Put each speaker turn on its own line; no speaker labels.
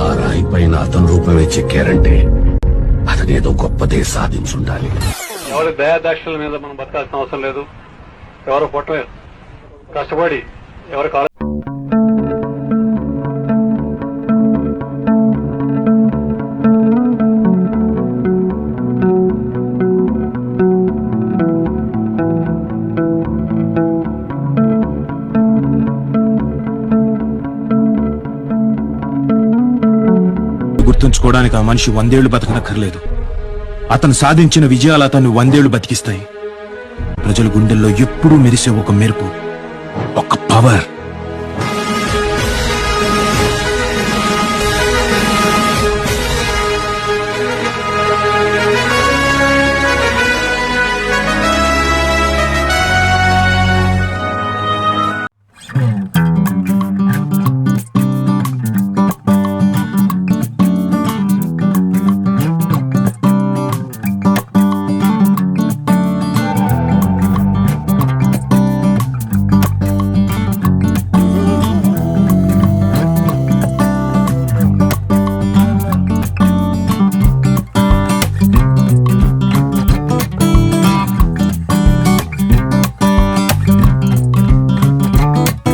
ఆ రాయి పైన అతని రూపమే చెక్కారంటే అతనేదో గొప్పదే సాధించుండాలి.
ఎవరి దయాదాక్షల మీద మనం బతకాల్సిన అవసరం లేదు. ఎవరు పొట్టలేదు. కష్టపడి ఎవరికి
గుర్తుంచుకోవడానికి ఆ మనిషి వందేళ్ళు బతకనక్కర్లేదు. అతను సాధించిన విజయాలు అతన్ని వందేళ్ళు బతికిస్తాయి. ప్రజల గుండెల్లో ఎప్పుడూ మెరిసే ఒక మెరుపు ఒక పవర్